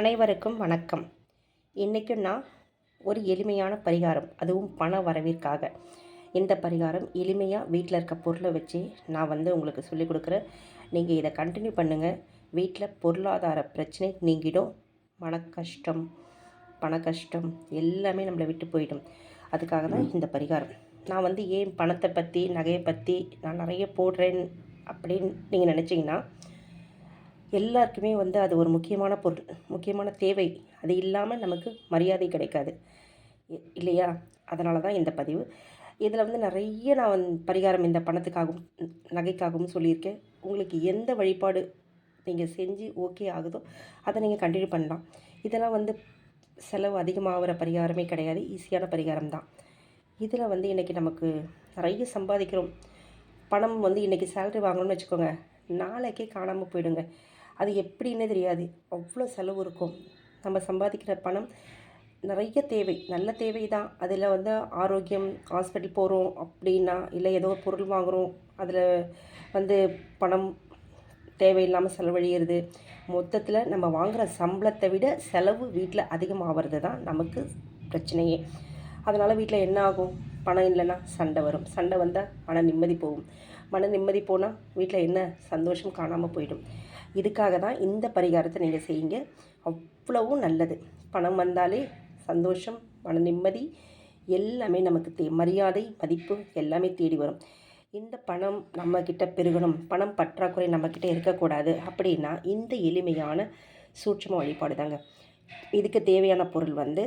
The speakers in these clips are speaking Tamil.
அனைவருக்கும் வணக்கம். இன்றைக்கும் நான் ஒரு எளிமையான பரிகாரம் அதுவும் பண வரவிற்காக. இந்த பரிகாரம் எளிமையாக வீட்டில் இருக்க பொருளை வச்சு நான் வந்து உங்களுக்கு சொல்லிக் கொடுக்குறேன். நீங்கள் இதை கண்டினியூ பண்ணுங்கள் வீட்டில் பொருளாதார பிரச்சனை நீங்கிடும். மன கஷ்டம் பண கஷ்டம் எல்லாமே நம்மளை விட்டு போயிடும். அதுக்காக தான் இந்த பரிகாரம். நான் வந்து ஏன் பணத்தை பற்றி நகையை பற்றி நான் நிறைய போடுறேன் அப்படின்னு நீங்கள் நினச்சிங்கன்னா எல்லாருக்குமே வந்து அது ஒரு முக்கியமான பொருள் முக்கியமான தேவை. அது இல்லாமல் நமக்கு மரியாதை கிடைக்காது. இல்லையா? அதனால தான் இந்த பதிவு. இதில் வந்து நிறைய நான் வந்து பரிகாரம் இந்த பணத்துக்காகவும் நகைக்காகவும் சொல்லியிருக்கேன். உங்களுக்கு எந்த வழிபாடு நீங்கள் செஞ்சு ஓகே ஆகுதோ அதை நீங்கள் கண்டினியூ பண்ணலாம். இதெல்லாம் வந்து செலவு அதிகமாகிற பரிகாரமே கிடையாது. ஈஸியான பரிகாரம் தான். இதில் வந்து இன்றைக்கி நமக்கு நிறைய சம்பாதிக்கிறோம். பணம் வந்து இன்றைக்கி சேலரி வாங்கணும்னு வச்சுக்கோங்க. நாளைக்கே காணாமல் போயிடுங்க. அது எப்படின்னே தெரியாது. அவ்வளோ செலவு இருக்கும். நம்ம சம்பாதிக்கிற பணம் நிறைய தேவை. நல்ல தேவை தான் அதில் வந்து ஆரோக்கியம் ஹாஸ்பிட்டல் போகிறோம் அப்படின்னா இல்லை ஏதோ பொருள் வாங்குகிறோம் அதில் வந்து பணம் தேவையில்லாமல் செலவழிகிறது மொத்தத்தில் நம்ம வாங்குகிற சம்பளத்தை விட செலவு வீட்டில் அதிகமாகிறது தான் நமக்கு பிரச்சனையே. அதனால் வீட்டில் என்ன ஆகும்? பணம் இல்லைன்னா சண்டை வரும். சண்டை வந்தால் மன நிம்மதி போகும். மன நிம்மதி போனால் வீட்டில் என்ன சந்தோஷம் காணாமல் போயிடும். இதுக்காக தான் இந்த பரிகாரத்தை நீங்கள் செய்யுங்க. அவ்வளவும் நல்லது. பணம் வந்தாலே சந்தோஷம் மன நிம்மதி எல்லாமே நமக்கு தே மரியாதை மதிப்பு எல்லாமே தேடி வரும். இந்த பணம் நம்மக்கிட்ட பெருகணும் பணம் பற்றாக்குறை நம்மக்கிட்ட இருக்கக்கூடாது அப்படின்னா இந்த எளிமையான சூட்சம வழிபாடு தாங்க. இதுக்கு தேவையான பொருள் வந்து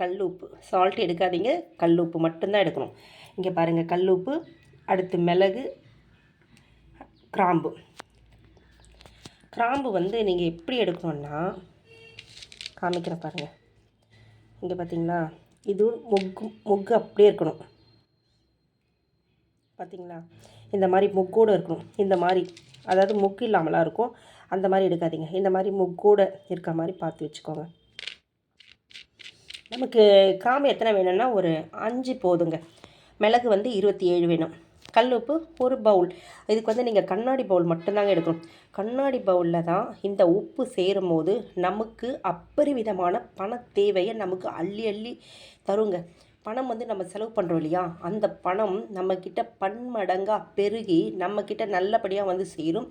கல்லுப்பு சால்ட் எடுக்காதீங்க கல்லுப்பு மட்டும்தான் எடுக்கணும். இங்கே பாருங்கள் கல்லுப்பு அடுத்து மிளகு கிராம்பு. கிராம்பு வந்து நீங்கள் எப்படி எடுக்கணும்னா காமிக்கிறேன் பாருங்கள் இங்கே பார்த்தீங்களா இது மொக்கு மொக்கு அப்படியே இருக்கணும். பார்த்தீங்களா இந்த மாதிரி மொக்கோடு இருக்கணும். இந்த மாதிரி. அதாவது மொக்கு இல்லாமலாம் இருக்கும். அந்த மாதிரி எடுக்காதீங்க. இந்த மாதிரி மொக்கோடு இருக்க மாதிரி பார்த்து வச்சுக்கோங்க. நமக்கு கிராம்பு எத்தனை வேணும்னா ஒரு அஞ்சு போதுங்க. மிளகு வந்து இருபத்தி ஏழு வேணும். கல் உப்பு ஒரு பவுல் இதுக்கு வந்து நீங்கள் கண்ணாடி பவுல் மட்டும்தாங்க எடுக்கணும். கண்ணாடி பவுலில் தான் இந்த உப்பு சேரும் போது நமக்கு அப்பரிவிதமான பண தேவையை நமக்கு அள்ளி அள்ளி தருங்க. பணம் வந்து நம்ம செலவு பண்ணுறோம் இல்லையா? அந்த பணம் நம்மக்கிட்ட பன்மடங்காக பெருகி நம்மக்கிட்ட நல்லபடியாக வந்து சேரும்.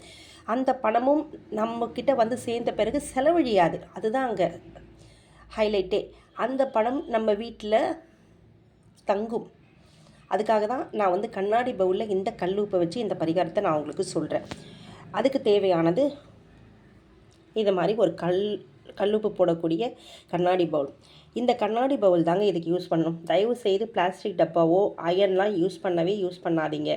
அந்த பணமும் நம்மக்கிட்ட வந்து சேர்ந்த பிறகு செலவழியாது. அதுதான் அங்கே ஹைலைட்டே அந்த பணம் நம்ம வீட்டில் தங்கும். அதுக்காக தான் நான் வந்து கண்ணாடி பவுலில் இந்த கல் உப்பை வச்சு இந்த பரிகாரத்தை நான் உங்களுக்கு சொல்கிறேன் அதுக்கு தேவையானது இது மாதிரி ஒரு கல் கல்லுப்பு போடக்கூடிய கண்ணாடி பவுல். இந்த கண்ணாடி பவுல் தாங்க இதுக்கு யூஸ் பண்ணணும் தயவு செய்து பிளாஸ்டிக் டப்பாவோ அயன்லாம் யூஸ் பண்ணவே யூஸ் பண்ணாதீங்க.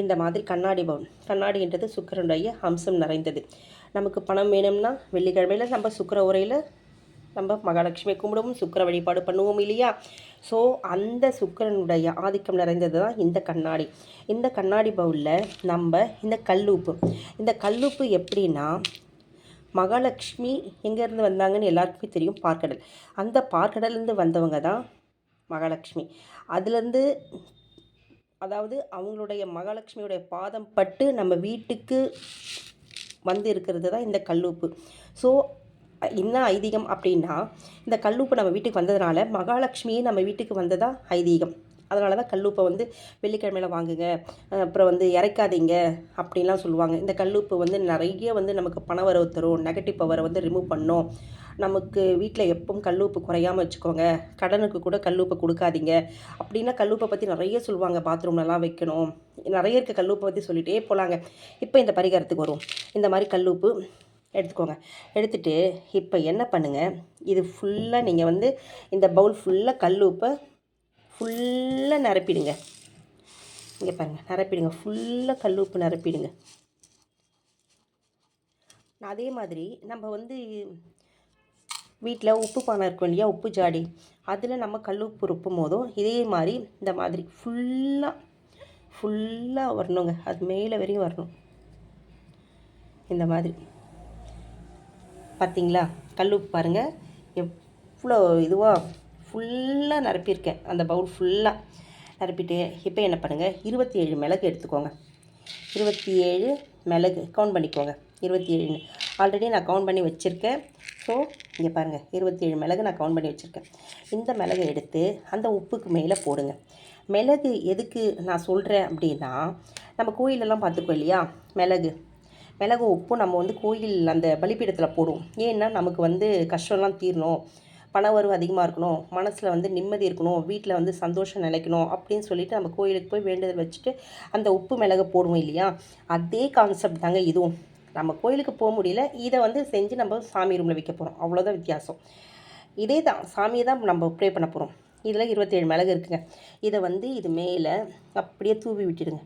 இந்த மாதிரி கண்ணாடி பவுல். கண்ணாடின்றது சுக்கரனுடைய அம்சம் நிறைந்தது. நமக்கு பணம் வேணும்னா வெள்ளிக்கிழமையில் நம்ம சுக்கர உரையில் நம்ம மகாலட்சுமி கும்பிடுவோம் சுக்கர வழிபாடு பண்ணுவோம் இல்லையா? ஸோ அந்த சுக்கிரனுடைய ஆதிக்கம் நிறைந்தது தான் இந்த கண்ணாடி. இந்த கண்ணாடி பவுலில் நம்ம இந்த கல்லுப்பு. இந்த கல்லுப்பு எப்படின்னா மகாலட்சுமி எங்கேருந்து வந்தாங்கன்னு எல்லாருக்குமே தெரியும் பார்க்கடல். அந்த பார்க்கடல்லேருந்து வந்தவங்க தான் மகாலட்சுமி. அதுலேருந்து அதாவது அவங்களுடைய மகாலட்சுமியுடைய பாதம் பட்டு நம்ம வீட்டுக்கு வந்து இருக்கிறது தான் இந்த கல்லூப்பு. ஸோ என்ன ஐதீகம் அப்படின்னா இந்த கல்லுப்பு நம்ம வீட்டுக்கு வந்ததுனால மகாலட்சுமியே நம்ம வீட்டுக்கு வந்ததா ஐதீகம். அதனால தான் கல்லுப்பை வந்து வெள்ளிக்கிழமையில் வாங்குங்க அப்புறம் வந்து இறைக்காதீங்க அப்படின்லாம் சொல்லுவாங்க. இந்த கல்லுப்பு வந்து நிறைய வந்து நமக்கு பண வரவு தரும் நெகட்டிவ் பவரை வந்து ரிமூவ் பண்ணும். நமக்கு வீட்டில் எப்பவும் கல்லுப்பு குறையாமல் வச்சுக்கோங்க. கடனுக்கு கூட கல்லுப்பை கொடுக்காதீங்க. அப்படின்னா கல்லுப்பை பற்றி நிறைய சொல்லுவாங்க பாத்ரூம்லலாம் வைக்கணும். நிறைய இருக்க கல்லுப்பை பற்றி சொல்லிகிட்டே போகலாங்க இப்போ இந்த பரிகாரத்துக்கு வரும் இந்த மாதிரி கல்லுப்பு எடுத்துக்கோங்க. எடுத்துகிட்டு இப்போ என்ன பண்ணுங்கள் இது ஃபுல்லாக நீங்கள் வந்து இந்த பவுல் ஃபுல்லாக கல் உப்பை ஃபுல்லாக நிரப்பிடுங்க. இங்கே பாருங்கள் நிரப்பிடுங்க. ஃபுல்லாக கல் உப்பு நிரப்பிடுங்க. அதே மாதிரி நம்ம வந்து வீட்டில் உப்பு பானை இருக்கும் இல்லையா? உப்பு ஜாடி. அதில் நம்ம கல் உப்பு ருப்பும் போதும் இதே மாதிரி இந்த மாதிரி ஃபுல்லாக ஃபுல்லாக வரணுங்க. அது மேலே வரையும் வரணும். இந்த மாதிரி. பார்த்தீங்களா? கல்லுப்பு பாருங்கள் எவ்வளோ இதுவாக ஃபுல்லாக நிரப்பியிருக்கேன். அந்த பவுல் ஃபுல்லாக நிரப்பிட்டு இப்போ என்ன பண்ணுங்கள் இருபத்தி ஏழு மிளகு எடுத்துக்கோங்க. இருபத்தி ஏழு மிளகு கவுண்ட் பண்ணிக்கோங்க. இருபத்தி ஏழு ஆல்ரெடி நான் கவுண்ட் பண்ணி வச்சுருக்கேன். ஸோ இங்கே பாருங்கள் இருபத்தி ஏழு மிளகு நான் கவுண்ட் பண்ணி வச்சுருக்கேன். இந்த மிளகை எடுத்து அந்த உப்புக்கு மேலே போடுங்க. மிளகு எதுக்கு நான் சொல்கிறேன் அப்படின்னா நம்ம கோயிலெல்லாம் பார்த்துக்கோ இல்லையா? மிளகு. மிளகு உப்பும் நம்ம வந்து கோயில் அந்த பலிப்பீடத்தில் போடுவோம். ஏன்னா நமக்கு வந்து கஷ்டம்லாம் தீரணும். பண வரவு அதிகமாக இருக்கணும். மனசில் வந்து நிம்மதி இருக்கணும். வீட்டில் வந்து சந்தோஷம் நிலைக்கணும் அப்படின்னு சொல்லிட்டு நம்ம கோயிலுக்கு போய் வேண்டுதல் வச்சுட்டு அந்த உப்பு மிளகு போடுவோம் இல்லையா? அதே கான்செப்ட் தாங்க இதுவும். நம்ம கோயிலுக்கு போக முடியல. இதை வந்து செஞ்சு நம்ம சாமி ரூமில் வைக்க போகிறோம் அவ்வளோதான் வித்தியாசம். இதே தான். சாமியை தான் நம்ம ப்ரே பண்ண போகிறோம் இதில் இருபத்தேழு மிளகு இருக்குங்க. இதை வந்து இது மேலே அப்படியே தூவி விட்டுடுங்க.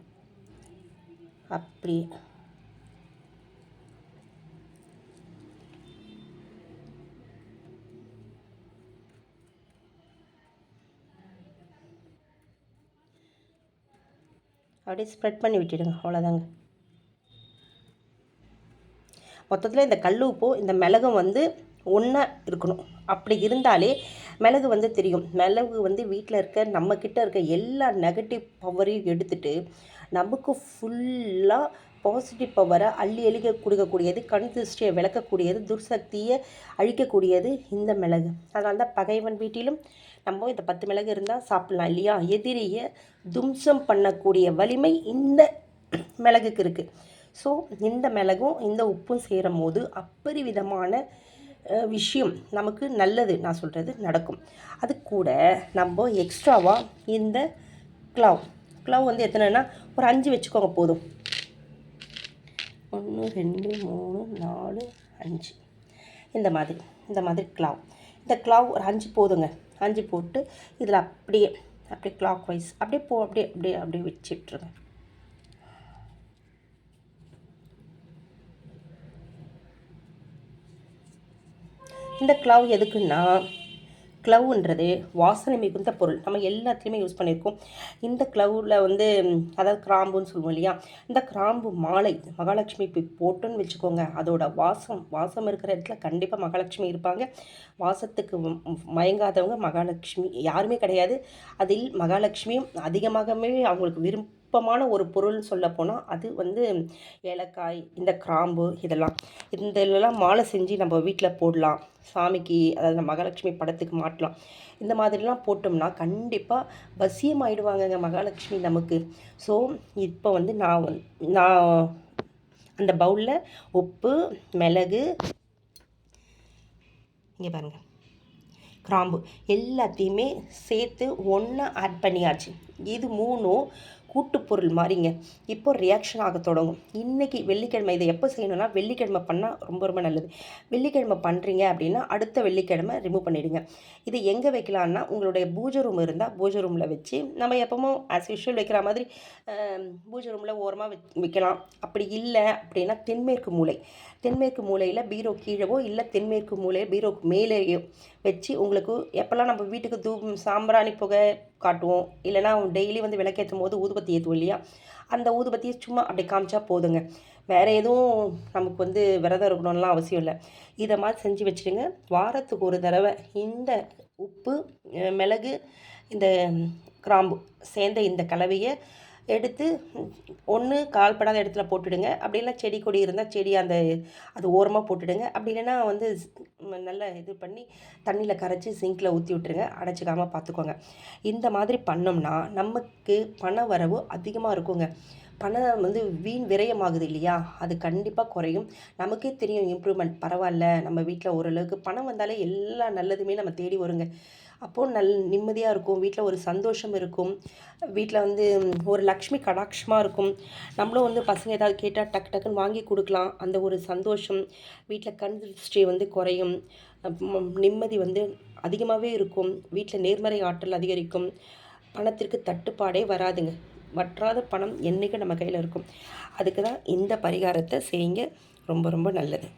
அப்படியே. அப்படியே ஸ்ப்ரெட் பண்ணி விட்டுடுங்க. அவ்வளோதாங்க மொத்தத்தில் இந்த கல் உப்பும் இந்த மிளகும் வந்து ஒன்றா இருக்கணும். அப்படி இருந்தாலே மிளகு வந்து தெரியும். மிளகு வந்து வீட்டில் இருக்க நம்மக்கிட்ட இருக்க எல்லா நெகட்டிவ் பவரையும் எடுத்துட்டு நமக்கு ஃபுல்லாக பாசிட்டிவ் பவரை அள்ளி அழிக்க கொடுக்கக்கூடியது கண் திருஷ்டியை விளக்கக்கூடியது துர்சக்தியை அழிக்கக்கூடியது இந்த மிளகு. அதனால தான் பகைவன் வீட்டிலும் நம்ம இந்த பத்து மிளகு இருந்தால் சாப்பிட்லாம் இல்லையா? எதிரியை தும்சம் பண்ணக்கூடிய வலிமை இந்த மிளகுக்கு இருக்குது ஸோ இந்த மிளகும் இந்த உப்பும் சேரும் போது அப்பரிவிதமான விஷயம் நமக்கு நல்லது நான் சொல்கிறது நடக்கும். அது கூட நம்ம எக்ஸ்ட்ராவாக இந்த க்ளவ் க்ளவ் வந்து எத்தனைன்னா ஒரு அஞ்சு வச்சுக்கோங்க போதும். ஒன்று ரெண்டு மூணு நாலு அஞ்சு. இந்த மாதிரி இந்த மாதிரி க்ளவ் இந்த க்ளவ் ஒரு அஞ்சு போதுங்க. அஞ்சு போட்டு இதில் அப்படியே அப்படியே கிளாக் வைஸ் அப்படியே போ அப்படியே அப்படியே அப்படியே வச்சுட்ருங்க இந்த க்ளவ் எதுக்குன்னா க்ளவுன்றது வாசனை மிகுந்த பொருள். நம்ம எல்லாத்துலேயுமே யூஸ் பண்ணியிருக்கோம் இந்த க்ளவில் வந்து அதாவது கிராம்புன்னு சொல்லுவோம் இல்லையா? இந்த கிராம்பு மாலை மகாலட்சுமி போய் போட்டுன்னு வச்சுக்கோங்க. அதோட வாசம் வாசம் இருக்கிற இடத்துல கண்டிப்பாக மகாலட்சுமி இருப்பாங்க. வாசத்துக்கு மயங்காதவங்க மகாலட்சுமி யாருமே கிடையாது. அதில் மகாலட்சுமியும் அதிகமாகவே அவங்களுக்கு விரும்ப நுட்பமான ஒரு பொருள்னு சொல்ல போனால் அது வந்து ஏலக்காய் இந்த கிராம்பு இதெல்லாம். இந்த இதெல்லாம் மாலை செஞ்சு நம்ம வீட்டில் போடலாம். சாமிக்கு அதாவது மகாலட்சுமி படத்துக்கு மாட்டலாம். இந்த மாதிரிலாம் போட்டோம்னா கண்டிப்பாக வசியம் ஆயிடுவாங்கங்க மகாலட்சுமி நமக்கு. ஸோ இப்போ வந்து நான் நான் அந்த பவுலில் உப்பு மிளகு இங்கே பாருங்கள் கிராம்பு எல்லாத்தையுமே சேர்த்து ஒன்றா ஆட் பண்ணியாச்சு. இது மூணும் கூட்டுப்பொருள் மாதிரிங்க இப்போ ரியாக்ஷன் ஆக தொடங்கும். இன்றைக்கி வெள்ளிக்கிழமை இதை எப்போ செய்யணும்னா வெள்ளிக்கிழமை பண்ணால் ரொம்ப ரொம்ப நல்லது. வெள்ளிக்கிழமை பண்ணுறீங்க அப்படின்னா அடுத்த வெள்ளிக்கிழமை ரிமூவ் பண்ணிவிடுங்க இது எங்கே வைக்கலான்னா உங்களுடைய பூஜை ரூம் இருந்தால் பூஜை ரூமில் வச்சு நம்ம எப்பவும் ஆஸ் யூஷுவல் வைக்கிற மாதிரி பூஜை ரூமில் ஓரமாக வைக்கலாம். அப்படி இல்லை அப்படின்னா தென்மேற்கு மூளை தென்மேற்கு மூலையில் பீரோ கீழவோ இல்லை தென்மேற்கு மூலையில் பீரோக்கு மேலேயோ வச்சு உங்களுக்கு எப்போல்லாம் நம்ம வீட்டுக்கு தூ சாம்பிராணி புகை காட்டுவோம் இல்லைனா டெய்லி வந்து விளக்கேற்றும் போது ஊதுபத்தி ஏற்றுவோம் இல்லையா? அந்த ஊதுபத்தியை சும்மா அப்படி காமிச்சா போதுங்க. வேறு எதுவும் நமக்கு வந்து விரதம் இருக்கணும்லாம் அவசியம் இல்லை. இதை மாதிரி செஞ்சு வச்சுடுங்க. வாரத்துக்கு ஒரு தடவை இந்த உப்பு மிளகு இந்த கிராம்பு சேர்ந்த இந்த கலவையை எடுத்து ஒன்று கால்படாத இடத்துல போட்டுடுங்க. அப்படி இல்லைனா செடி கொடி இருந்தால் செடி அந்த அது ஓரமாக போட்டுடுங்க. அப்படி இல்லைன்னா வந்து நல்லா இது பண்ணி தண்ணியில் கரைச்சி சிங்கில் ஊற்றி விட்டுருங்க. அடைச்சிக்காமல் பார்த்துக்கோங்க இந்த மாதிரி பண்ணோம்னா நமக்கு பண வரவு அதிகமாக இருக்குங்க. பணம் வந்து வீண் விரயமாகுது இல்லையா? அது கண்டிப்பாக குறையும். நமக்கே தெரியும் இம்ப்ரூவ்மெண்ட் பரவாயில்ல. நம்ம வீட்டில் ஓரளவுக்கு பணம் வந்தாலே எல்லா நல்லதுமே நம்ம தேடி வருங்க. அப்போது நல் நிம்மதியாக இருக்கும். வீட்டில் ஒரு சந்தோஷம் இருக்கும். வீட்டில் வந்து ஒரு லக்ஷ்மி கடாட்சமாக இருக்கும். நம்மளும் வந்து பசங்க ஏதாவது கேட்டால் டக்கு டக்குன்னு வாங்கி கொடுக்கலாம். அந்த ஒரு சந்தோஷம் வீட்டில் கண் திருஷ்டி வந்து குறையும். நிம்மதி வந்து அதிகமாகவே இருக்கும். வீட்டில் நேர்மறை ஆற்றல் அதிகரிக்கும். பணத்திற்கு தட்டுப்பாடே வராதுங்க. வற்றாத பணம் என்றைக்கும் நம்ம கையில் இருக்கும். அதுக்கு தான் இந்த பரிகாரத்தை செய்யுங்க. ரொம்ப ரொம்ப நல்லது.